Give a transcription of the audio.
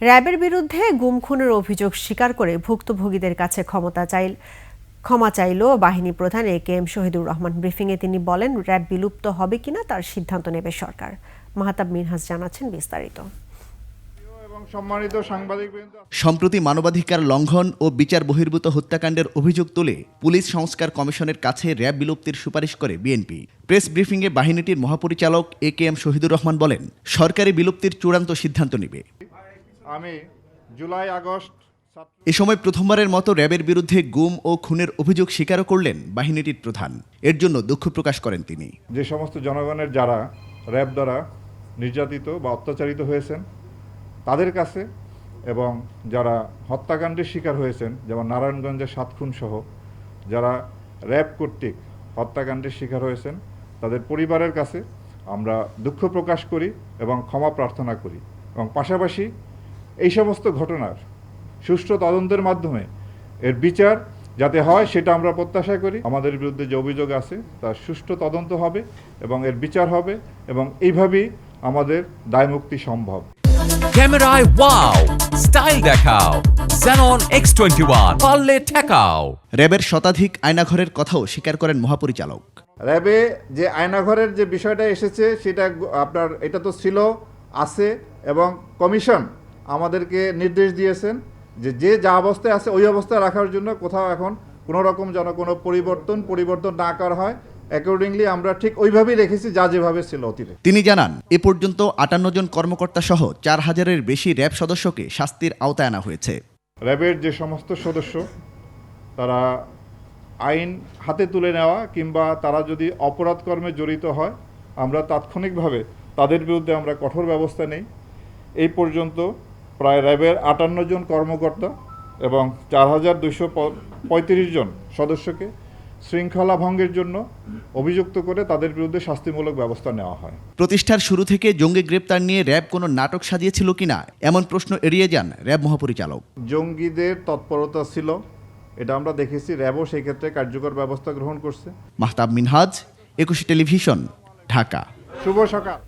র্যাবের বিরুদ্ধে গুম খুনের অভিযোগ স্বীকার করে ভুক্তভোগীদের কাছে ক্ষমতা চাইল ক্ষমা চাইল বাহিনী প্রধান A K M Shahidur Rahman. ব্রিফিংয়ে তিনি বলেন র্যাব বিলুপ্ত হবে কিনা তার সিদ্ধান্ত নেবে সরকার। মাহতাব মিনহাজ জানাচ্ছেন বিস্তারিত। এবং সম্মানিত সাংবাদিক সম্প্রতি মানবাধিকার লঙ্ঘন ও বিচার বহির্ভূত হত্যাকাণ্ডের অভিযোগ তুলে পুলিশ সংস্কার কমিশনের কাছে র্যাব বিলুপ্তির সুপারিশ করে বিএনপি। প্রেস ব্রিফিংয়ে বাহিনীটির মহাপরিচালক A K M Shahidur Rahman বলেন সরকারি বিলুপ্তির চূড়ান্ত সিদ্ধান্ত নেবে। আমি জুলাই আগস্ট এ সময় প্রথমবারের মতো র্যাবের বিরুদ্ধে গুম ও খুনের অভিযোগ স্বীকারও করলেন বাহিনীটির প্রধান। এর জন্য দুঃখ প্রকাশ করেন তিনি। যে সমস্ত জনগণের যারা র্যাব দ্বারা নির্যাতিত বা অত্যাচারিত হয়েছেন তাদের কাছে এবং যারা হত্যাকাণ্ডের শিকার হয়েছেন যেমন নারায়ণগঞ্জের সাত খুন সহ যারা র্যাব কর্তৃক হত্যাকাণ্ডের শিকার হয়েছেন তাদের পরিবারের কাছে আমরা দুঃখ প্রকাশ করি এবং ক্ষমা প্রার্থনা করি। এবং পাশাপাশি এই সমস্ত ঘটনার সুষ্ঠু তদন্তের মাধ্যমে এর বিচার যাতে হয় সেটা আমরা প্রত্যাশা করি। আমাদের বিরুদ্ধে যে অভিযোগ আছে তার সুষ্ঠু তদন্ত হবে এবং এর বিচার হবে এবং এইভাবেই আমাদের দায়মুক্তি সম্ভব। ক্যামেরায় ওয়াও স্টাইল দেখাও Xenon X21 পারলে ঠেকাও। র্যাবের শতাধিক আয়নাঘরের কথাও স্বীকার করেন মহাপরিচালক। র্যাবে যে আয়নাঘরের যে বিষয়টা এসেছে সেটা আপনার এটা তো ছিল আছে এবং কমিশন আমাদেরকে নির্দেশ দিয়েছেন যে যে যা অবস্থায় আছে ওই অবস্থায় রাখার জন্য কোথাও এখন কোনো রকম যেন কোনো পরিবর্তন পরিবর্তন না করা হয়। অ্যাকর্ডিংলি আমরা ঠিক ওইভাবেই রেখেছি যা যেভাবে ছিল অতীতে। তিনি জানান এ পর্যন্ত আটান্ন জন কর্মকর্তা সহ চার হাজারের বেশি র্যাব সদস্যকে শাস্তির আওতায় আনা হয়েছে। র্যাবের যে সমস্ত সদস্য তারা আইন হাতে তুলে নেওয়া কিংবা তারা যদি অপরাধ কর্মে জড়িত হয় আমরা তাৎক্ষণিকভাবে তাদের বিরুদ্ধে আমরা কঠোর ব্যবস্থা নেই। এই পর্যন্ত প্রায় র্যাবের আটান্ন জন কর্মকর্তা এবং চার হাজার দুশো পঁয়ত্রিশ জন সদস্যকে শৃঙ্খলা ভঙ্গের জন্য অভিযুক্ত করে তাদের বিরুদ্ধে শাস্তিমূলক ব্যবস্থা নেওয়া হয়। প্রতিষ্ঠার শুরু থেকে জঙ্গি গ্রেপ্তার নিয়ে র্যাব কোনো নাটক সাজিয়েছিল কিনা এমন প্রশ্ন এড়িয়ে যান র্যাব মহাপরিচালক। জঙ্গিদের তৎপরতা ছিল এটা আমরা দেখেছি র্যাবও সেই ক্ষেত্রে কার্যকর ব্যবস্থা গ্রহণ করছে। মাহতাব মিনহাজ একুশে টেলিভিশন ঢাকা। শুভ সকাল।